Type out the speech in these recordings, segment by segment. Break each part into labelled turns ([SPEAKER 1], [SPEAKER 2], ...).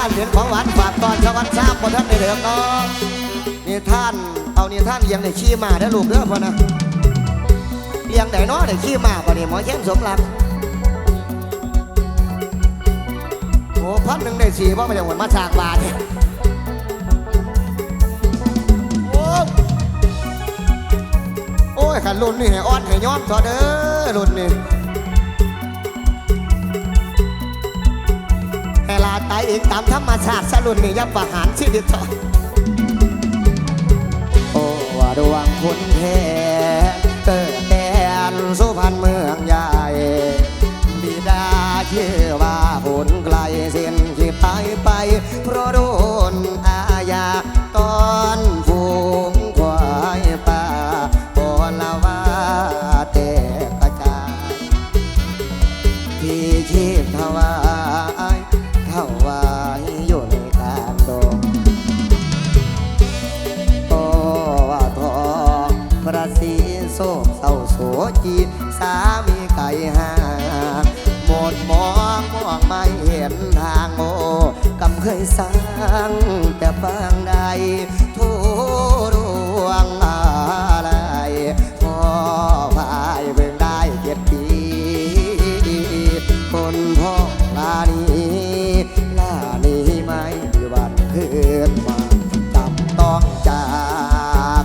[SPEAKER 1] าเหรียญของหวานฝากตอนสวรรค์ทราบบนท่านในเดือดน้องนี่ท่านเอานี่ท่านเลี้ยงได้ขี้มาได้อลูกเด้อพ่อนะเลี้ยงได้เน้อได้ขี้มาป่ะนี่หมอเข้มสมรักโอ้พันหนึ่งได้สี่เพราะมันจะหวนมาฉากบาทเนี่ยโอ้โอ้ยขันรุ่นนี่ให้อ้อนให้ย้อมทอเด้อรุ่นนี่ ลาตายเองตามธรรมชาติสรุนนี่ยับประหารชีวิตต่อโอ้ว่าดวงคุณแท้เกิดแดนสุพรรณเมืองใหญ่บิดาชื่อว่าหุนไกลเส้นที่ไปไปเพราะโดนอา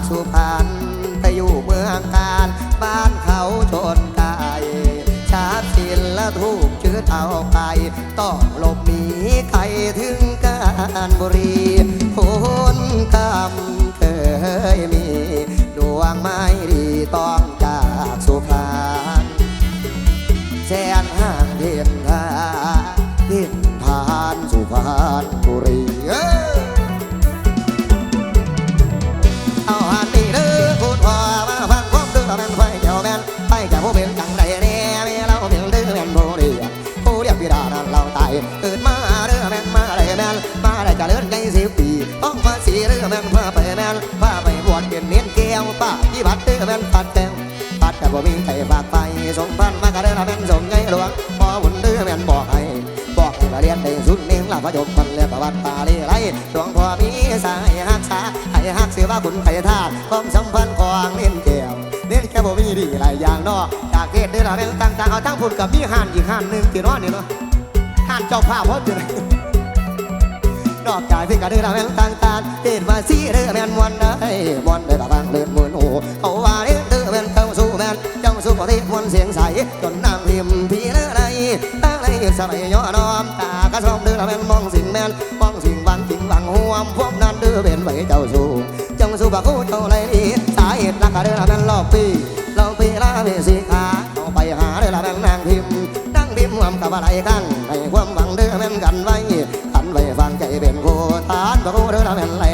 [SPEAKER 1] สุพรรณไปอยู่เมืองการบ้านเขาชนไก่ชาติศิลและถูกชือเอาไป ต้องหลบหนีใครถึงการบุรีพ้นกรรมเคยมี ดวงไม่ดีต้องจากสุพรรณแสนห่างเทียนทาเทียนทานสุพรรณบุรี ผู้เป็นจังใดแน่แม่เราเป็นเด้อแม่นผู้เรียกผู้เรียกบิดานั้นเราตายเกิดมาเด้อแม่นมาได้แม่นมาได้จะเลื่อนใจสิบปีต้องมาสีเด้อแม่นพาไปแม่นพาไปบวชเป็นเนียนแก้วป้าที่บัดเด้อแม่นปัดแก้วปัดกับบ่มีใครฝากไปสงพันมากระเดินแม่นสงไงหลวงพอหุ่นเดือแม่นบอกให้บอกให้มาเรียนได้สุดเนียงหลับพระจบมันเรียนประวัติตาลีไรหลวงพ่อมีสายหักษาให้หักเสือว่าคุณไผ่ท่าความสัมพันธ์ของเนียนแก้ว บ่มีดีหลายอย่างเนาะจากเทศเดือนละแม่นต่างๆเอาทั้งพุ่นกับมีห่านอีกห่านหนึ่งที่นอนนี่เนาะห่านเจ้าภาพพร้อมอยู่เลยนอกจากที่กระเดือแม่นต่างๆเด็ดว่าสีเดือแม่นวันได้วันได้บางเดือนมื่นโอ้เขาว่าเดือแม่นเจ้าสู้แม่นเจ้าสู้ปฏิมวนเสียงใสจนนางพิมพี่เลือไรตั้งไรสมัยย่อน้อมตากระชอมเดือแม่นมองสิ่งแม่นมองสิ่งหวังจริงหวังห่วมพวกนั้นเดือเป็นไว้เจ้าสู้ สู้ปะคู่เจ้าไรดีสาเหตุรักกระเดือแม่นรอบปีเราปีละเมสิกาเอาไปหาเดือแม่นนางพิมนั่งพิมพ์รวมกับอะไรกันให้ความหวังเดือแม่นกันไว้กันไว้ฟังใจเป็นผู้ทานพระผู้เดือแม่นไรแล้วไร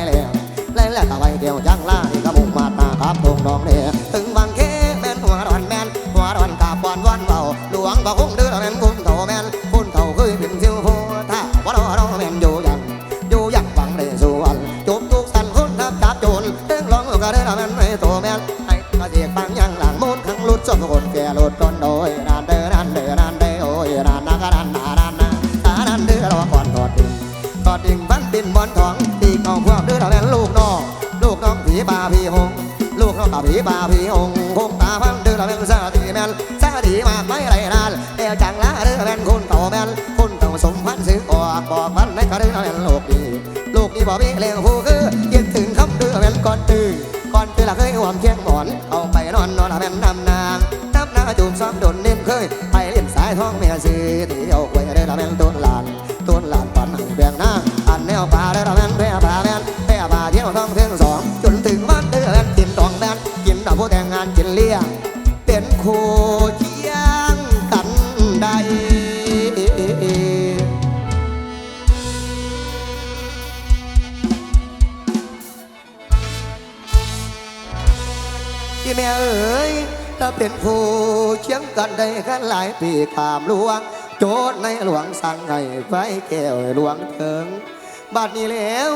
[SPEAKER 1] กพันในกระเด้อเราแม่นลูกดีลูกนี้บอกมีเลี้ยงผู้คือคิดถึงคำเดือแม่นก่อนตื่นก่อนตื่นละเคยหวมเคียงหมอนเอาไปนอนนอนละแม่นนำนางน้ำนาจูบซ้อมโดนเน้นเคยไปเล่นสายท้องเมียซื้ กันหลายปีขามหลวง โจทย์ในหลวงสั่งให้ไฟแก้วหลวงเถิงบัดนี้แล้ว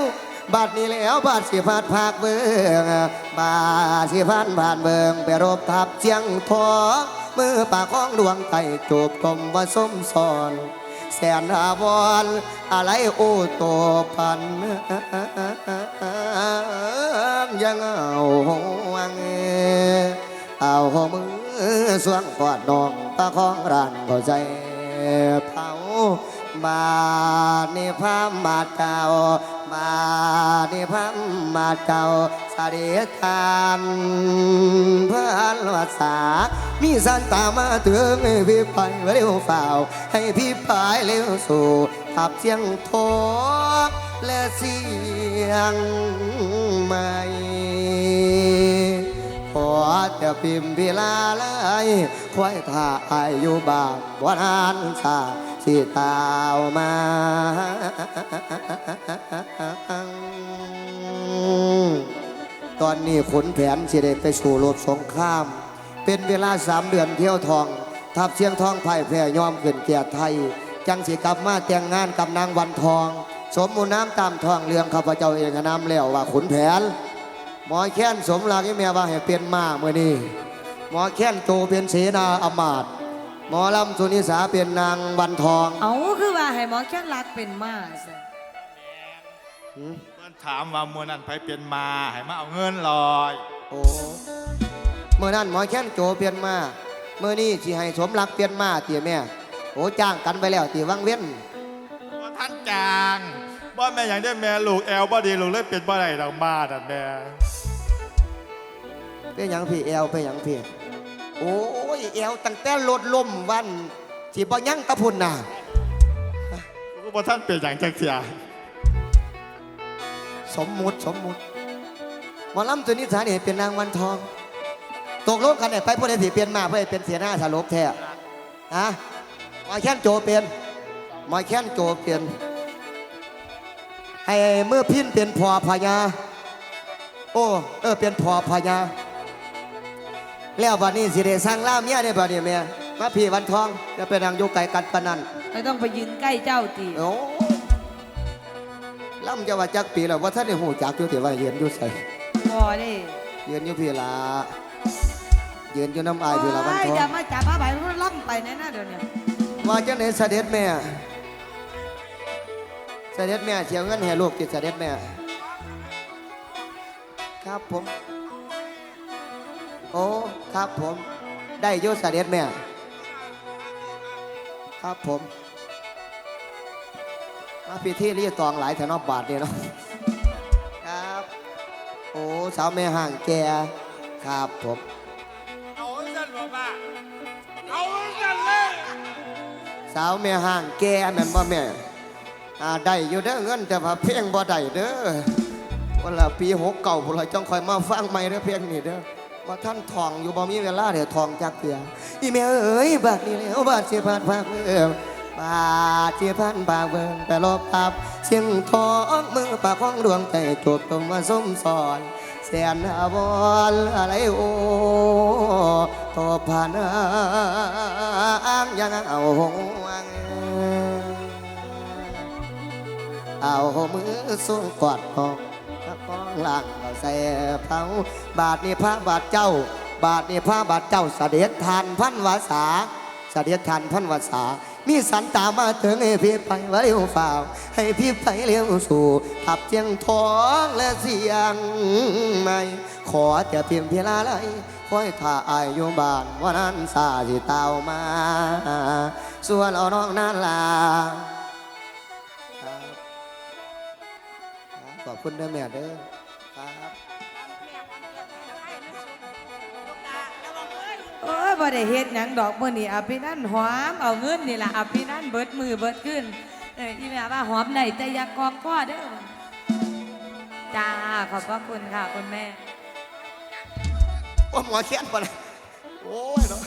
[SPEAKER 1] บัดนี้แล้วบาดสิพัดภาคเบิงบาดสิพันผ่านเบิงไปรบทับเชียงทองมือปากของดวงไต่จูบกลมว่าส้มซอนแสนอาวรอะไรโอโตพันยังเอาหวงเอามือสวงกอดนอง ประคองรันก็ใจเผามานิพามาเจ้ามานิพามาเจ้าสเสด็จทานเพื่อนวาสามีสันตามาถึงให้พี่ไปเร็วฝ่าวให้พี่ไปเร็วสู่ขับเสียงโทและเสียงไม่ จะพิมพิลาเลยควายท่าอายอยู่บ้านวันหันสาสิตาวมาตอนนี้ขนแผนสิได้ไปสู่รบสงคราม เป็นเวลาสามเดือนเที่ยวทอง ทับเชียงทองไผ่แพร่ยอมขึ้นเกียรติไทย จังสิกลับมาแต่งงานกับนางวันทอง สมมูลน้ำตามทองเรืองข้าพเจ้าเองก็นำแล้วว่าขุนแผน หมอแค้นสมรักที่แม่ว่าให้เป็นมาเมื่อนี้หมอแค้นโจเป็นเสนาอำมาตย์หมอลำสุนิสาเป็นนางวันทอง
[SPEAKER 2] เอาคือว่าให้หมอแค่รักเป็นมาซะ
[SPEAKER 1] หืม
[SPEAKER 3] เพื่อนถามว่ามือนั้นไปเปลี่ยนมาให้มาเอาเงินลอย
[SPEAKER 1] โอ้เมื่อนั้นหมอแค้นโจเปลี่ยนมาเมื่อนี้ที่ให้สมรักเปลี่ยนมาเตี๋ยแม่โอ้จ้างกันไปแล้วตีวังเว้น
[SPEAKER 3] ว่าท่านจางบ่แม่อย่างได้แม่ลูกแอลบ่ดีลูกเลยเปลี่ยนบ่ได้ดอกมาดันแม่
[SPEAKER 1] เป็นหยังพี่แอลเป็นหยังพี่โอ้ยแอลตั้งแต่รถล่มวันที่บ่ยังตะพุ่นน่ะ
[SPEAKER 3] กูบ่ท่านเปลี่ยนอย่างจักเสีย
[SPEAKER 1] สมมุติสมมุติหมอลำตัวนี้สาเนี่ยเป็นนางวันทอง ตกลงกันเนี่ยไปผู้ใดสิเปลี่ยนมาเพื่อให้เป็นเสียหน้าสลบแท้ฮะหมอแค้นโจเปลี่ยนหมอแค้นโจเปลี่ยนให้เมื่อพินเป็นพอพญาโอ้เออเป็นพอพญา แล้ววันนี้สิได้สร้างล่ามเมียได้บ่เนี่ยแม่มาพี่วันทองจะเป็นนางอยู่ไก่กันปานนัน
[SPEAKER 2] ไม่ต้องไปยืนใกล้เจ้าตี
[SPEAKER 1] โอ้ล่ำจะว่าจักปีแล้วว่าท่านได้หูจักอยู่ที่ว่าเยืนอยู่ใส่
[SPEAKER 2] พอได้
[SPEAKER 1] ยืนอยู่พี่ละยืนอยู่น้ำอายพี่ละวันท
[SPEAKER 2] โอ้ย
[SPEAKER 1] อง
[SPEAKER 2] อย่ามาจับผ้าใบมันล่ำไปแน่นะเดี๋ยวนี้
[SPEAKER 1] ว่าจังไหนเสด็จแม่ เสด็จแม่เชียวเงินให้ลูกติดเสด็จแม่ ครับผม โอ้ครับผม ได้อยุเสด็จแม่ ครับผม มาพิธีรีตองหลายแถวนอกบาทเนี่ยเนาะครับ โอ้สาวแม่ห่างแกครับผม
[SPEAKER 3] เอาจันบ่ป้าเอาจันเลย
[SPEAKER 1] สาวแม่ห่างแก่แม่นบ่แม่อ่าได้อยู่เด้อเงินแต่ว่าเพลงบ่ได้เด้อวันละปีหกเก่าพวกเราจ้องคอยมาฟังใหม่เด้อเพลงนี้เด้อ ว่าท่านทองอยู่บ่มีเวลาเดี๋ยวทองจักเถื่ออีแม่เอ้ยบาดนี้แล้วบาดสิผ่านภาคเบิ่งบาดสิผ่านภาคเบิ่งแต่ลบตับเสียงทองมือปากของดวงใจจบตรงมาส้มสอนแสนอาวรณ์อะไรโอ้ตอบผ่านอ้างยังเอาหวงเอามือสูงกอดพอง พระกองหลังเอาใส่เผาบาทนี่พระบาทเจ้า บาทนี่พระบาทเจ้าเสด็จทานพันวาสาเสด็จทานพันวาสามีสันตามาถึงให้พี่ไปไว้ฝ่าให้พี่ไปเร็วสู่ขับเจียงทองและเสียงไม่ ขอจะเพียงเพียลาไหลคอยท่าอายอยู่บ้านวันนั้นสาสิเตามา ส่วนเอาน้องนั่นลา ครับขอบคุณเด้อแม่เด้อครับ
[SPEAKER 2] โอ้ยบ่ได้เฮ็ดหยังดอกมื้อนี้อภินันท์หอมเอาเงินนี่ล่ะอภินันท์เบิดมือเบิดขึ้นเอออีแม่ว่าหอมได้แต่อย่ากองพ่อเด้อจ้าขอบพระคุณค่ะคุณแม่
[SPEAKER 1] ว่าหมอเขียนบ่ได้โอ้ยเนาะ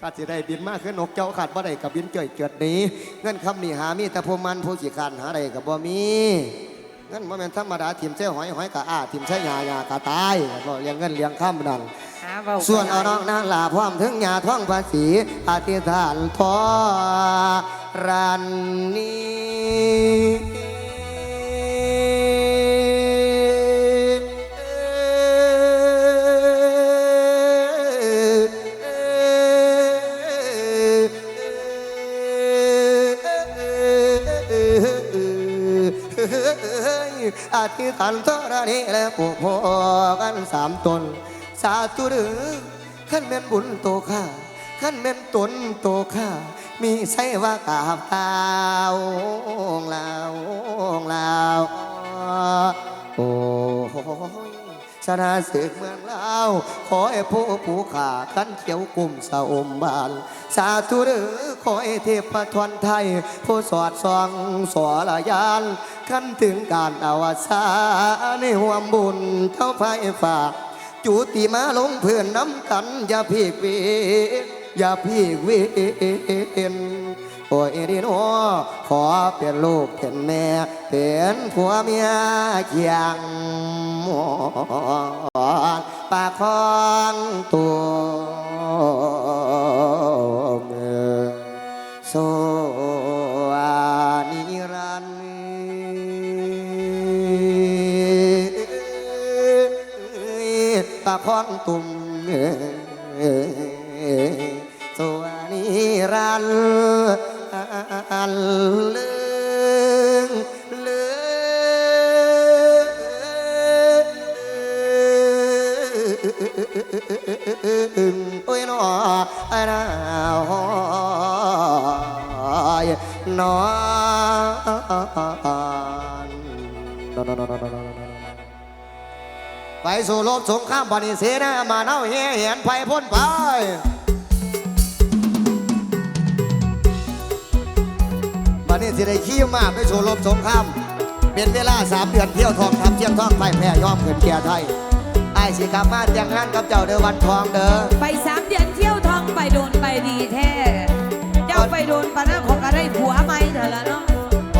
[SPEAKER 1] ขาดสิได้บินมากขึ้นนกเจ้าขาดบ่ได้กับบินเกิดเกิดหนี้ เงินคำนี้หามีแต่พวมันผู้ขี้คร้านหาได้กับบ่มี เงินบ่แม่นธรรมดาถิ่มเส้หอยหอยกะอ้าถิ่มเส้หยาหยากะตายก็เลี้ยงเงินเลี้ยงคำนั่น
[SPEAKER 2] หาเว้า
[SPEAKER 1] ส่วนเอาน้องนาลาพร้อมถึงยาท่องภาษีอธิษฐานทอรันนี้ ธิษฐานธรณีและปลูกพอกันสามตน สาธุเด้อขั้นเม่นบุญโตข้าขั้นเม่นตนโตข้ามีใส่ว่ากาบเท้าลาวลาวโอ้ ชนะศึกเมืองลาว ขอให้ผู้ผู้ขาขันเขียวกลุ่มสะอมบาน สาธุเด้อขอให้เทพทวนไทย ผู้สอดส่องสวรยานขันถึงการอวสานในห่วมบุญเท่าไฟฝากจุติมาลงเพื่อนน้ำกัน อย่าพีกเวนอย่าพีกเวน โอ้ยดิโนขอเป็นลูกเป็นแม่เป็นผัวเมียเคียงปากคองตัวเมืองโซวานิรันปากคองตุ่มโซวา นิรันดร์เลืองเลืองโอ้ยน้ออานายน้อไปสู่รบสงครามปณิเสนามาเน่าเฮียเหียนไฟพ้นไป บัดนี้สิได้ขี้มาไปสู่รบสงครามเป็นเวลาสามเดือนเที่ยวทองทำเชียงทองไปแพร่ยอมเกินเกียร์ไทยไอ้ายสิกลับมาแต่งงานกับเจ้าเด้อวันทองเด้อ
[SPEAKER 2] ไปสามเดือนเที่ยวท่องไปโดนไปดีแท้เจ้าไปโดนปะนะของอะไรผัวไหมเถอะละเนาะ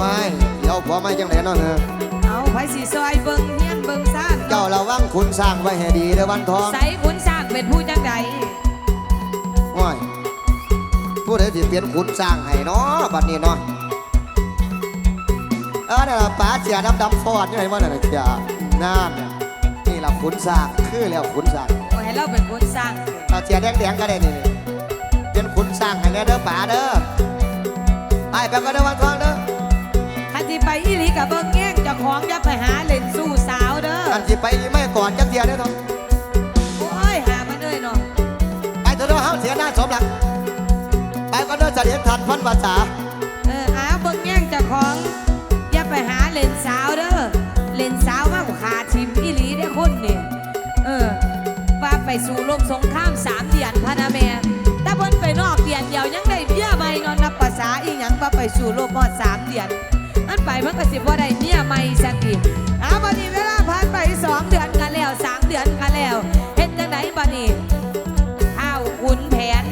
[SPEAKER 1] ว้ายเดี๋ยวพอไม่จังไหนเนาะเนอะ
[SPEAKER 2] เอาไผสีซอยเบิงเฮียนเบิงซ่าน
[SPEAKER 1] เจ้าระวังคุณสร้างไว้ให้ดีเด้อวันทอง
[SPEAKER 2] ใส่ขุนสร้างเป็นผู้จังใด
[SPEAKER 1] ว้ายผู้ใดสิเปลี่ยนคุณสร้างให้เนาะบัดนี้เนาะ เออเนี่ยป๋าเสียดำดำฟอดอยู่ไหนวะเนี่ยเสียน้ำเนี่ยนี่ละขุนสร้างคือแล้วขุนสร้าง
[SPEAKER 2] โอ้ให้เราเป็นขุนสร้าง
[SPEAKER 1] เอาเสียแดงๆก็ได้นี่เป็นขุนสร้างให้แน่เด้อป๋าเด้อไอ้ไปก็เด้อวันทองเด้อ
[SPEAKER 2] คันที่ไปอีหลีกับเบิ้งแง่งเจ้าของอย่าไปหาเล่นสู้สาวเด้อ
[SPEAKER 1] กันสิไปนี่ไม่ก่อนจักเดียวเด้อทอง
[SPEAKER 2] โอ้ยหามาเลยเนาะ
[SPEAKER 1] ไปเถอะเด้อเฮาเสียหน้าสมหลักไปก็เด้อเสด็จทันพันภาษา
[SPEAKER 2] เออหาเบิ้งแง่งเจ้าของ เล่นสาวมาขาทิมอีหลีได้คนนี่เออว่าไปสู่ลมสงครามสามเดือนพะนะแม่แต่เพิ่นไปนอกเดือนเดียวยังได้เบี้ยใหม่นอนนับภาษาอีหยังว่าไปสู่ลมหอดสามเดือนมันไปมันก็สิบ่ได้เมียใหม่สักทีอาบัดนี้เวลาผ่านไปสองเดือนกันแล้วสามเดือนกันแล้วเฮ็ดจังไดบัดนี้ข้าวขุนแผน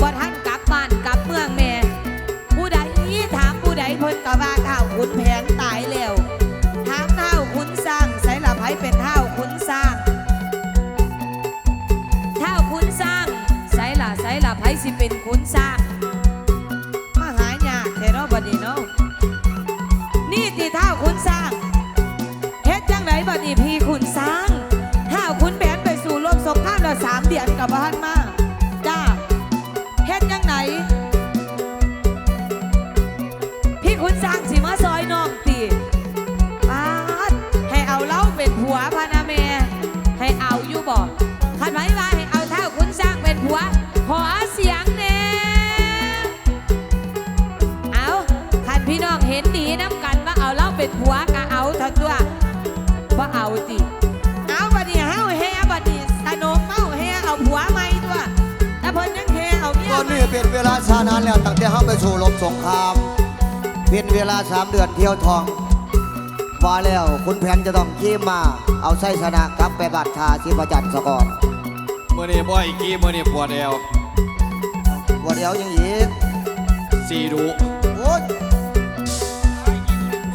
[SPEAKER 2] บ่ท่านกลับบ้านกลับเมืองแม่ผู้ใดถามผู้ใดเพิ่นก็ว่าข้าวขุนแผน สิเป็นขุนสร้างมาหายากแท้เนาะบัดนี้เนาะนี่ตีเท่าขุนสร้างเฮ็ดจังไดบัดนี้พี่ขุนสร้าง เป็นเวลา
[SPEAKER 1] ชานานแล้วตั้งแต่เฮาไปสู่รบสงคราม เป็นเวลาสามเดือนเที่ยวทอง ว่าแล้วคุณแผนจะต้องขี่มา เอาไส้ชนะกลับไปบัตรทาชิประจันทร์สกอน
[SPEAKER 4] มื่อนี้บ่อยกี้มื่อนี้ปวดเอว
[SPEAKER 1] ว่าเดี๋ยวยังอีก
[SPEAKER 4] สีดุ
[SPEAKER 1] โอ๊ย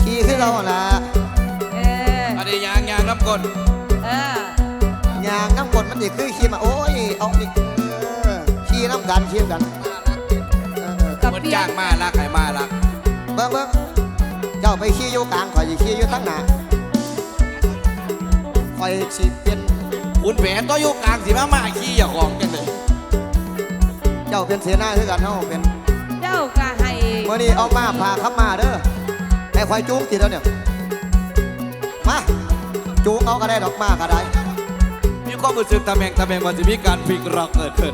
[SPEAKER 1] ขี่ขึ้นเราหั่นละ
[SPEAKER 2] เออ
[SPEAKER 4] อันนี้ยางยางน้ำกด
[SPEAKER 2] เออ
[SPEAKER 1] ยางน้ำกรดมันนี่คือขี่มาโอ้ยเอานี่เออขี่น้ำกันขี่กันเออเออ
[SPEAKER 2] กับ
[SPEAKER 4] มัน
[SPEAKER 2] เปีย
[SPEAKER 4] จ้างมาลักให้มาลัก
[SPEAKER 1] เบิ่งเบิ่งเจ้าไปขี่อยู่กลางข่อยสิขี่อยู่ทั้งหน้าข่อยสิเป็น
[SPEAKER 4] คุณแผนตัวอยู่กลางสิมามาขี้อย่าของกันเลย
[SPEAKER 1] เจ้าเป็นเสนาคือกันเฮาเป็น
[SPEAKER 2] เจ้าก็ให้
[SPEAKER 1] เมื่อนี้เอามาพาเข้ามาเด้อให้ข่อยจุ้งติดแล้วเนี่ยมาจูงเอาก็ได้ดอกมากก็ได้
[SPEAKER 4] มีความรู้สึกตะแมงตะแมงว่าจะมีการพลิกร็อกเกิดขึ้น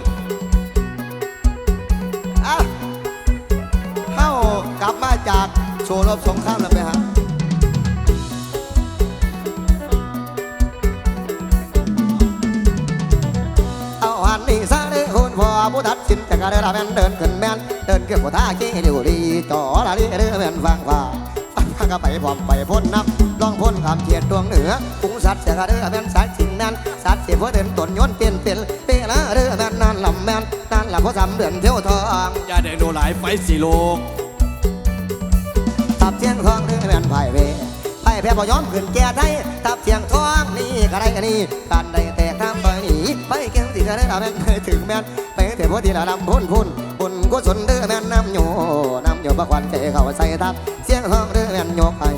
[SPEAKER 1] บมาจากโชว์รอบสงครามแล้วไหมฮะเอาหันนี่ซะเด้อคุณพ่อผู้ตัดสินจะกระเดินแมนเดินขึ้นแมนเดินเกี่ยวกับท่าเกี้อยู่ดีจ่อละดีเด้อแมนฟังว่าฟังฟังก็ไปพร้อมไปพ้นนับลองพ้นคำเขียดดวงเหนือปุงสัตว์จะกระเดินแมนสัตว์สิ่งนั้นสัตว์เสียพราะเดินตนย้อนเปลี่ยนเปลี่ยนเปลี่ยนละเด้อแมนนั่นลำแมนนั่นละเพราะสำเดือนเที่ยวทอง
[SPEAKER 4] อย่าแดงโดหลายไฟสีโลก
[SPEAKER 1] ตับเสียงทองหรือแม่นไผ่เวไผ่แพ้บ่ยอมขึ้นแก่ไทยตับเสียงทองนี่ก็ได้กันนี่การได้แตกทำไปนี่ไปเก่งสิก็ได้ละแม่นไปถึงแม่นไปเถิดพที่ละลำพุ่นพุ่นพุ่นกุศลเด้อแม่นน้ำโยน้ำโยประควันเจเข้าใส่ทับเสียงทองเด้อแม่นโยกไห้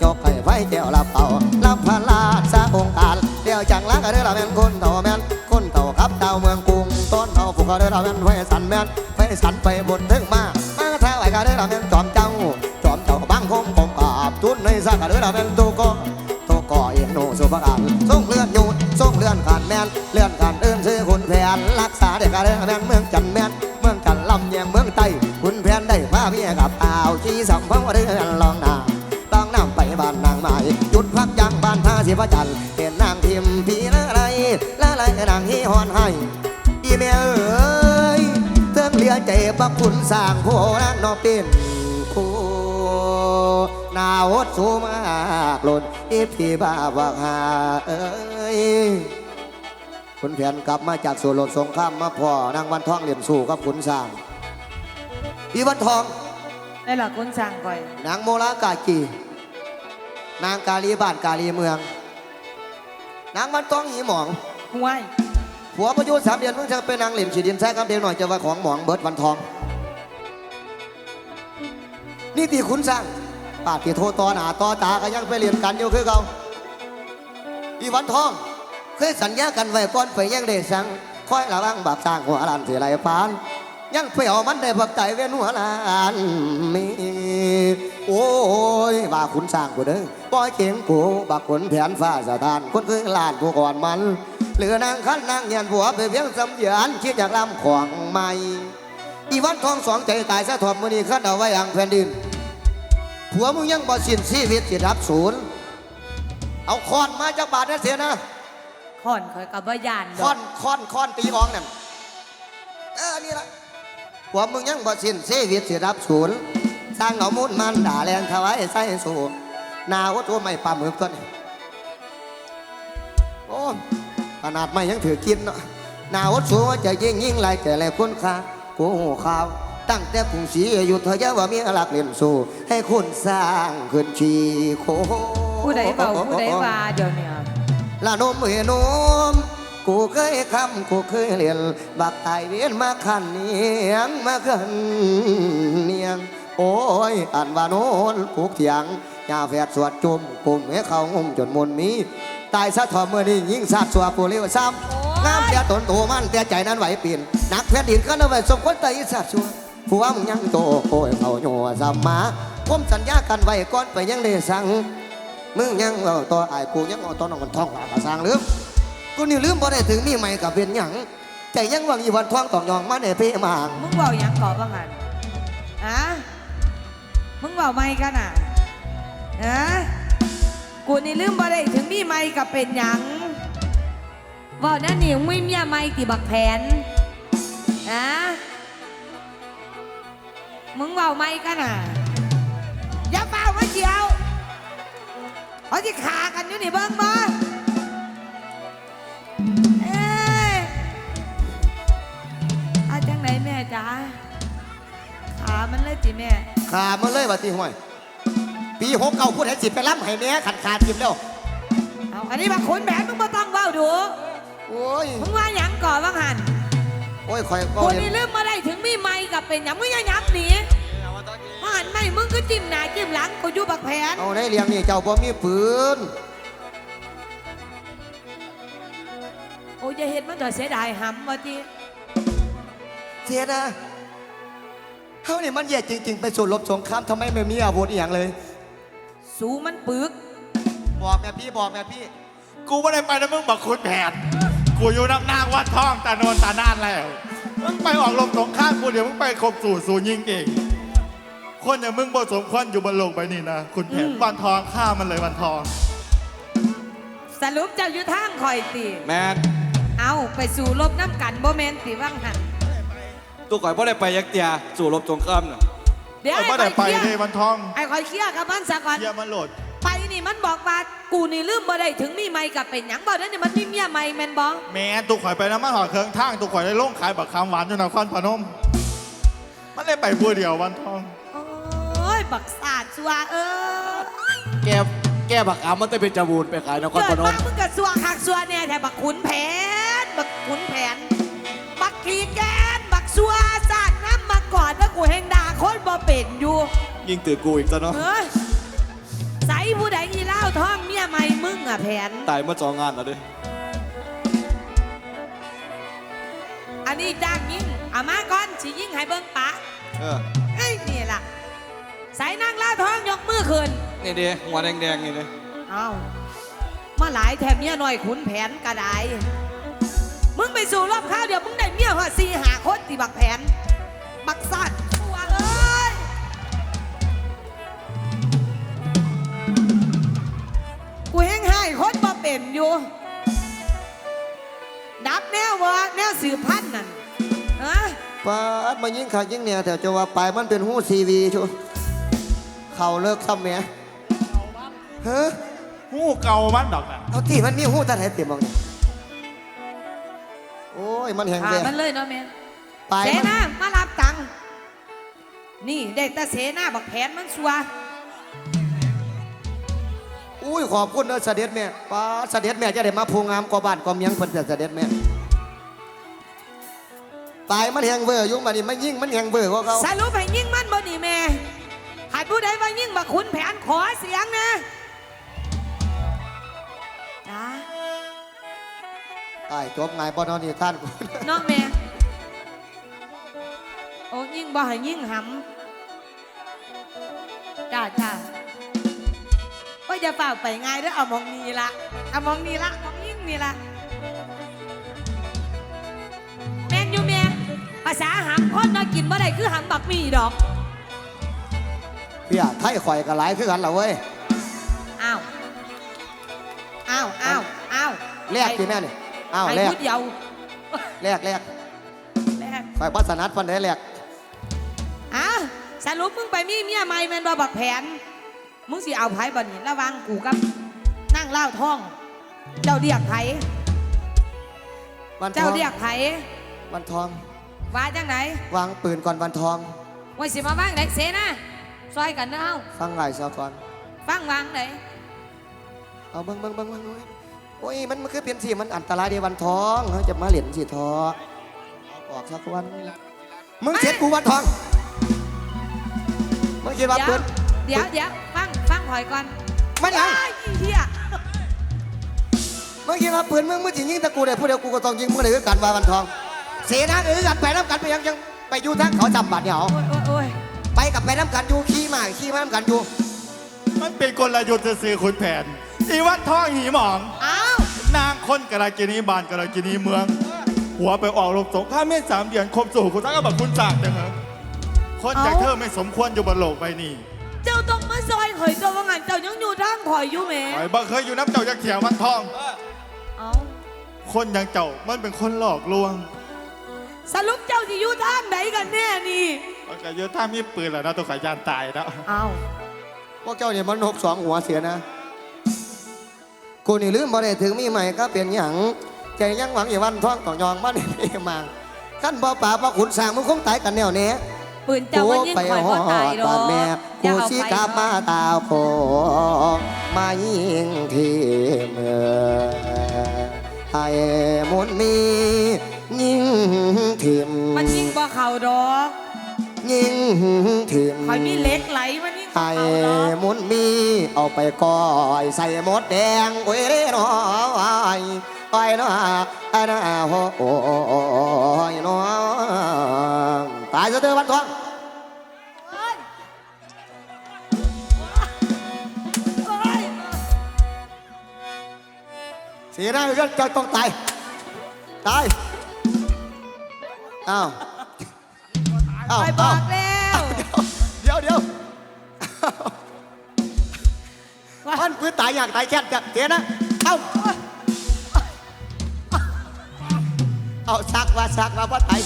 [SPEAKER 1] โยกไห้ไฟแก้วรับเอารับพลาดสะองค์การเดี๋ยวจังละก็เด้อละแม่นคนเต่าแม่นคนเต่าครับเต่าเมืองกรุงต้นเต่าผูกก็เด้อละแม่นไฟสันแม่นไฟสันไปบนถึงมา กกะเดือดเป็นตัวก็ตัวก่อเองโนสุภการส่งเลื่อนยูดส่งเลื่อนขาดแมนเลื่อนขาดเอื้นซื้อคุณแผนรักษาเด็กกะเดือแมนเมืองจันแมนเมืองจันลำเยียงเมืองใต้คุณแผนได้พาเมียกับอ่าวชีสัมพังว่าเดือนลองนาต้องนำไปบ้านนางไม้หยุดพักยังบ้านท่าสิพระจันทร์เห็นนางพิมพีละไรละไรนางฮีฮอนให้อีเมลเอ้ยเติมเลียใจปักคุณสร้างโพนางนอเป็น นาวดสูมากหล่นอีพี่บ้าบักหาเอ้ยคุณแผนกลับมาจากสุรบสงครามมาพ่อนางวันทองเหลี่ยมสู่กับขุนสร้างอีวันทอง
[SPEAKER 2] ได้หลักคนสั่งก่อย
[SPEAKER 1] นางโมลากากีนางกาลีบ้านกาลีเมือง นางวันทองหีหมอง
[SPEAKER 2] ห่วย
[SPEAKER 1] ผัวประยุทธ์สามเดือนเพิ่งจะเป็นนางเหลี่ยมฉีดินแท้คำเดียวหน่อยจะว่าของหมองเบิร์ดวันทอง นี่ตีขุนสร้าง ปาดที่โทรต่อหนาต่อตาก็ยังไปเรียนกันอยู่คือเขาอีวันทอง เคยสัญญากันไว้ก่อนไปยังได้สั่งคอยระวังบาปสร้างหัวลานเสียไรพาน ยังไปเอามันได้บักใจเวียนหัวลานมีโอ้ยบาขุนสร้างกูเด้อปล่อยเก่งกูบักขุนแผนฟ้าสถานคนคือลานผู้ก่อนมันเหลือนางคันนางเงียนผัวไปเพียงสำเยือนคิดอยากลำของใหม่อีวันทองสองใจตายซะถอดมือนี้ขันเอาไว้อย่างแผ่นดิน ผัวมึงยังบ่สิ้นชีวิตสิรับศูนย์เอาคอนมาจากบาทนั่นเสียนะ
[SPEAKER 2] ข่อนข่อยกับว่ายานด
[SPEAKER 1] ค
[SPEAKER 2] อ
[SPEAKER 1] อกนคอนคอนตีอองนั่นเออนี่ละผัวมึงยังบ่สิ้นชีวิตสิรับศูนย์สร้างเอามุนมันด่าแรงถวายใส่สู่นาวัตถุไม่ปลาหมึกตัวนี้โอ้ขนาดไม่ยังถือกินเนาะนาวัตถุว่าจะยิ่งยิ่งไรแต่ไรคุณค่ากูหูข่าว ตั้งแต่กรุงศรีอยุธยาว่ามีหลักเล่นสู่ให้คุณสร้างขึ้นชีโค
[SPEAKER 2] ผู้ใดเบาผู้ใดว่าเดี๋ยวเนี่ย
[SPEAKER 1] ละนมเห็นนมกูเคยคำกูเคยเรียนบักตายเวียนมาขันเนียงมาขันเนียง โอ้ยอันว่าโน้นปลูกเถียงยาแฝดสวดจุ่มปุ่มให้เขางมจนมนต์มีตายซะทอมเมื่อนี้ยิงซาดสัวปูเลี้ยวซ้ำงามแต่ตนโตมันแต่ใจนั้นไหวเปลี่ยนนักแผ่นดินก็นเอาไว้สมควรตายซาดสัว ผัวมึงยังโตโอ้ยเขาโยซ้ำมาผมสัญญากันไว้ก่อนไปยังได้สั่งมึงยังเอาตัวไอ้กูยังเอาตัวน้องมันท่องว่าภาษาลืมกูนี่ลืมบ่ได้ถึงมีใหม่กับเป็นหยังแต่ยังหวังอีวันท่องตองยองมาในเพมาง
[SPEAKER 2] มึงเบาหยังก่อบ้างหันอะมึงเบาไม่กันอะอะกูนี่ลืมบ่ได้ถึงมีไม่กับเป็นหยังว่านั่นนี่งไม่เมียไม่ติบักแผนอะ มึงเบาไม่กันอะอย่าเปล่ามาเจียวเขาจะขากันอยู่นี่เบิ้งบ่เอ้ยอาจังไหนแม่จ๋าขามันเลยจิแม่
[SPEAKER 1] ขามาเลยว่าตีห้วยปีหกเก้าพูดให้สิไปล้ำให้แม่ขัดขาดจิมแล้ว
[SPEAKER 2] เอาอันนี้มาขุนแบบมึงมาต้องเบ้าดู
[SPEAKER 1] โอ้ย
[SPEAKER 2] มึงว่าหยังก่อบ้างหัน
[SPEAKER 1] โอ้ยคอยก็
[SPEAKER 2] กู
[SPEAKER 1] เห็
[SPEAKER 2] นี่
[SPEAKER 1] น
[SPEAKER 2] ลืมมาได้ถึงมีไม่กับเป็นหยังมึงอยังยับหนีมาหันไม่มึงก็จิ้มหน้าจิ้มหลังกูอยู่บักแผน
[SPEAKER 1] เอาได้เลี้ยงนี่เจ้าบ่มีปืน
[SPEAKER 2] โอ้ยจะเห็นมันต่อเสียดายหำว่าจี
[SPEAKER 1] เสียนะเขานี่มันแย่จริง ๆ ไปสู่รบสงครามทำไมไม่มีอาวุธอหย่างเลย
[SPEAKER 2] สูมันปึก
[SPEAKER 1] โบอกแม่พี่บอกแม่พี่
[SPEAKER 3] กูไม่ได้ไปนะมึงบอกคุณแผน กูอยู่น้ำนางวัดทองตาโนนตานานแล้ว มึงไปออกลมตรงข้ามกูเดี๋ยวมึงไปคบสู่สู่ยิงเอง คนอย่างมึงบ่สมควรอยู่บนโลกใบนี้นะ คุณแผนวันทองฆ่ามันเลยวันทอง
[SPEAKER 2] สรุปเจ้าอยู่ทางคอยตี
[SPEAKER 4] แมน
[SPEAKER 2] เอาไปสู่ลบน้ำกันบ่แมนตีว่างหัน
[SPEAKER 4] ตัวก่อยพ่ได้ไปยักเตียสู่รบสงครามน่ะ
[SPEAKER 2] เดี๋ยว
[SPEAKER 3] เอา
[SPEAKER 2] ไอ้
[SPEAKER 3] ไม่
[SPEAKER 2] ค
[SPEAKER 3] ได้
[SPEAKER 2] อย
[SPEAKER 3] ไป
[SPEAKER 2] เคลีย
[SPEAKER 3] เลย
[SPEAKER 2] ร์
[SPEAKER 3] วันทอง
[SPEAKER 2] ไอ้คอยเคลียร์กับมันซะก่อน
[SPEAKER 3] เยี่ยมันโหลด
[SPEAKER 2] ไปนี่ มันบอกว่ากูนี่ลืมบ่ได้ถึงมีไม่กับเป็นหยังบ่ได้นี่มันมีเมียไม่แมนบ่
[SPEAKER 3] แม่ตุกข่อยไปน้ำมันหอดเครื่องทางตุกข่อยได้ลงขายบักคำหวานอยู่นครพนม มันได้ไปผู้เดียววันทอง
[SPEAKER 2] โอ้ยบักสาดชัวเออ
[SPEAKER 4] แกแกบักอามมันได้เป็นจาบูนไปขายนคร
[SPEAKER 2] เกิ
[SPEAKER 4] พ
[SPEAKER 2] ด
[SPEAKER 4] น
[SPEAKER 2] มามมึงก็ชัวคักชัวเนี่ยแต่บักขุนแผนบักขุนแผน บักขีแกนบักชัวสาดน้ำมาก่อนว่ากูแหงด่าคนบ่เป็นอยู่
[SPEAKER 4] ยิ่งตื่นกูอีกซะเนาะ
[SPEAKER 2] เฮ้ยใส่ ผู้ใดอีเล่าท้องเมียไม่มึงอะแผน
[SPEAKER 4] ตายเมื่อสองงานแล้วดิ
[SPEAKER 2] อันนี้จ้างยิงเอามาก่อนสิยิงให้เบิ่งปะ
[SPEAKER 4] เออ
[SPEAKER 2] เอ้ยนี่ล่ะใส่นางเล่าท้องยกมือขึ้น
[SPEAKER 4] นี่ดิหัวแดงๆนี่ดิ
[SPEAKER 2] เอามาหลายแถมเมียหน่อยขุนแผนกระไดมึงไปสู่รอบข้าวเดี๋ยวมึงได้เมียหัวซีหาคนที่บักแผน บักสัตว์ กูแห้งให้คนบ่เป็นอยู่ ดับแนววะแนวสืบพันธุ์นั่นฮะ
[SPEAKER 1] ปาดมายิงขาดยิงเนี่ยแต่จะว่าไปมันเป็นหูซีวีชัวเขาเลิกซ้ำแม่เฮ้ย
[SPEAKER 3] หูเก่ามันดอกนะ
[SPEAKER 1] เอาที่มันมีหูตัดให้เต็มบ้างเนี่ยโอ้ยมันแหง
[SPEAKER 2] ขา
[SPEAKER 1] แดง
[SPEAKER 2] มันเลยเนาะแม่
[SPEAKER 1] ไป
[SPEAKER 2] เส
[SPEAKER 1] มัน
[SPEAKER 2] นามารับตังค์นี่ได้แต่เสนาบักแผนมันสัว
[SPEAKER 1] อุ้ยขอบคุณเนอะเสด็จแม่ป้าดเสด็จแม่จะได้มาพูงามกว่าบ้านกว่าเมียงเพิ่นแต่เสด็จแม่ตายมันแหงเวอร์อยุ่งมานี่มันยิ่งมันแหงเวอร์กว่าเขา
[SPEAKER 2] สรุปให้ยิ่งมันบ่นี่แม่ให้ผู้ใดว่ายิ่งบักขุนแผนขอเสียงนะจ้า
[SPEAKER 1] ตายจบไงบ่นอนนี่ท่านกู
[SPEAKER 2] น้องแม่โอ้ยิ่งบ่ให้ยิ่งหำจ้าจ้าก็ จะฝากไปง่ายเด้อเอามองนี้ละเอามองนี้ละมองยิ่งนี่ละแมนอยู่แมนภาษาหำคนน่ากินบ่ได้คือหำบักหมีดอก
[SPEAKER 1] เพี่ยไทยข่อยกับหลายคือกันเหรอเว้ย
[SPEAKER 2] อ้าวอ้าวอ้าวอ้าว
[SPEAKER 1] แลกสิแม่นี่อ้าว
[SPEAKER 2] ไอ้
[SPEAKER 1] แลก
[SPEAKER 2] พูดเดียว
[SPEAKER 1] แลกแลก
[SPEAKER 2] แลก
[SPEAKER 1] ข่อยพัฒนัดพันได้แลก
[SPEAKER 2] อ้าวสรุปมึงไปมีเมียใหม่แมนบ่บักแผน มึงสิเอาไผบ่นี่ระวังกูกับนั่งเล่าท้อง เจ้าเรียกไผ
[SPEAKER 1] วันท
[SPEAKER 2] เจ้า
[SPEAKER 1] อง
[SPEAKER 2] เรียกไผ
[SPEAKER 1] วันทอง
[SPEAKER 2] ว่าจังไหน
[SPEAKER 1] วางปืนก่อนวันทอง
[SPEAKER 2] ว่าสิมาว่างไหนเสนะซอยกันเด้อเฮา
[SPEAKER 1] ฟังไล่ซะก่อน
[SPEAKER 2] ฟังวางไหน
[SPEAKER 1] เอาเบิ่งเบิ่งเบิ่งเบิ่งเบิ่งโอ้ยมันมันคือเปลี่ยนสีมันอันตรายเดีวันทองเขาจะมาเหรียญสีทอออกสักวันมึงเช็ดกูวันทองมึงคิดว่า
[SPEAKER 2] เดี๋ยว
[SPEAKER 1] ปืน
[SPEAKER 2] เดี๋ยวเดี๋ยวฟังฟังห อยก่อน
[SPEAKER 1] มันยัง
[SPEAKER 2] อ้ายอีเหี้ย
[SPEAKER 1] มึงคิดว่าปืนมึงมึงจิยิงแตะกูได้ผู้เดียวกูก็ต้องยิงมึงเลยคือกันว่าวันทอง เสียนะเออกันไปน้ำกันไปยังยังไปอยู่ทางเขาจำบัดเนี่ยเหรอ
[SPEAKER 2] โอ้ยโอ้ยโอ้ย
[SPEAKER 1] ไปกับไปน้ำกันอยู่ขี่มาขี่มาน้ำกันอยู่
[SPEAKER 3] มันเป็นกลยุทธ์จะซื้อคุณแผน อีวันทองหีหมอง
[SPEAKER 2] อ้าว
[SPEAKER 3] นางคนกระกินีบานกระกินีเมือง หัวไปออกรบสงครามเมื่อสามเดือนครบสู่คุณตั้งกับบักคุณจากเด้อเหรอคนจากเธอไม่สมควรอยู่บนโลกใบนี้
[SPEAKER 2] เจ้าต้องมาซอยข่อยตัวว่างันเจ้ายังอยู่ทางข่อยอยู่แหม
[SPEAKER 3] ไอ้บังเคยอยู่น้ำเจ้าจากเขียววันทอง
[SPEAKER 2] เอา
[SPEAKER 3] คนอย่างเจ้ามันเป็นคนหลอกลวง
[SPEAKER 2] สรุปเจ้าสิอยู่ทางไหนกันแน่นี่
[SPEAKER 3] มันก็เยอะถ้ามีปืนแล้วนะตัวขายยานตายแล้ว
[SPEAKER 2] เอา
[SPEAKER 1] พวกเจ้าเนี่ยมันหกสองหัวเสียนะกูนี่ลืมบ่ได้ถึงมีใหม่ก็เป็นอย่างใจยังหวังอย่าวันท้องต่องยองมันนี่มังขั้นบ่ป่าบ่ขุนสร้างมึงคงตายกันแนวแนี้
[SPEAKER 2] ปืนเจ้ามันยิง
[SPEAKER 1] ไป
[SPEAKER 2] ข่อย
[SPEAKER 1] ห
[SPEAKER 2] บ่
[SPEAKER 1] อ
[SPEAKER 2] ตาย
[SPEAKER 1] ด
[SPEAKER 2] ดอบา
[SPEAKER 1] กดแม่
[SPEAKER 2] อย่า
[SPEAKER 1] กู
[SPEAKER 2] เอา
[SPEAKER 1] สิ
[SPEAKER 2] ไป
[SPEAKER 1] กลับมาตาโพมายิงที่เมืองไอ้มนต์มียิงทิม
[SPEAKER 2] มันยิงบ่เข่าดอก
[SPEAKER 1] ยิงทิม
[SPEAKER 2] ข่อยมีเหล็กไหลมันยิงบ่
[SPEAKER 1] ไอ้
[SPEAKER 2] เข่าดอก
[SPEAKER 1] มุนมีเอาไปก้อยใส่หมดแดงโอ้ยเด้น้อยไอ้น้อไอ้น้าโอ้ยน้องตาย ซะเถอะวันทอง
[SPEAKER 2] เอ้ยโอ้ย
[SPEAKER 1] สีหน้าเรื่องเจ้าต้องตาย ตาย อ้าว อ้าว
[SPEAKER 2] ไปบ
[SPEAKER 1] อ้า
[SPEAKER 2] อ
[SPEAKER 1] ว
[SPEAKER 2] กแล้ว
[SPEAKER 1] เดี๋ยวเดี๋ยว
[SPEAKER 2] ว่า
[SPEAKER 1] มันพื้นตายอยากตายแค่จะเสียนะ เอ้า เอาสักว่าสักว่าว่าตาย